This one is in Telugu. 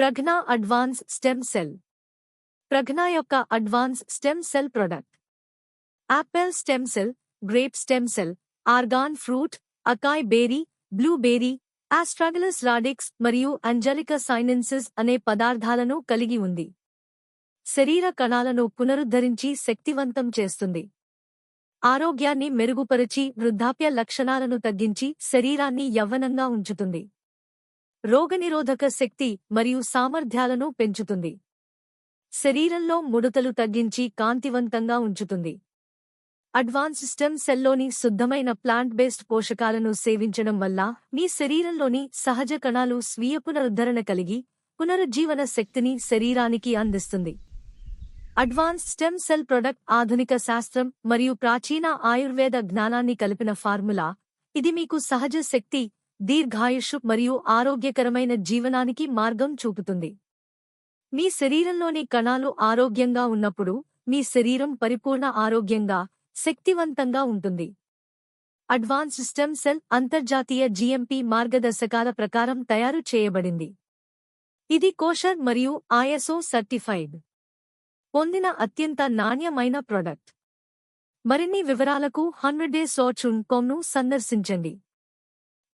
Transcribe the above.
Pragna advance stem cell. Pragna యొక్క advance stem cell product. Apple stem cell grape stem cell argan fruit acai berry blueberry astragalus radix మరియు అంజలిక సైనెన్సిస్ అనే పదార్థాలను కలిగి ఉంది. శరీర కణాలను పునరుద్ధరించి శక్తివంతం చేస్తుంది. ఆరోగ్యాన్ని మెరుగుపరిచి వృద్ధాప్య లక్షణాలను తగ్గించి శరీరాన్ని యవ్వనంగా ఉంచుతుంది. రోగనిరోధక శక్తి మరియు సామర్థ్యాలను పెంచుతుంది. శరీరంలో ముడతలు తగ్గించి కాంతివంతంగా ఉంచుతుంది. అడ్వాన్స్ స్టెమ్ సెల్లోని శుద్ధమైన ప్లాంట్ బేస్డ్ పోషకాలను సేవించడం వల్ల మీ శరీరంలోని సహజ కణాలు స్వీయ పునరుద్ధరణ కలిగి పునరుజ్జీవన శక్తిని శరీరానికి అందిస్తుంది. అడ్వాన్స్ స్టెమ్ సెల్ ప్రొడక్ట్ ఆధునిక శాస్త్రం మరియు ప్రాచీన ఆయుర్వేద జ్ఞానాన్ని కలిపిన ఫార్ములా ఇది మీకు సహజ శక్తి దీర్ఘాయుషు మరియు ఆరోగ్యకరమైన జీవనానికి మార్గం చూపుతుంది. మీ శరీరంలోని కణాలు ఆరోగ్యంగా ఉన్నప్పుడు మీ శరీరం పరిపూర్ణ ఆరోగ్యంగా శక్తివంతంగా ఉంటుంది. అడ్వాన్స్ స్టెమ్ సెల్ అంతర్జాతీయ జీఎంపీ మార్గదర్శకాల ప్రకారం తయారు చేయబడింది. ఇది కోషర్ మరియు ఐఎస్ఓ సర్టిఫైడ్. పొందిన అత్యంత నాణ్యమైన ప్రొడక్ట్. మరిన్ని వివరాలకు హండ్రెడ్ డే సోచున్ కోమ్ను సందర్శించండి.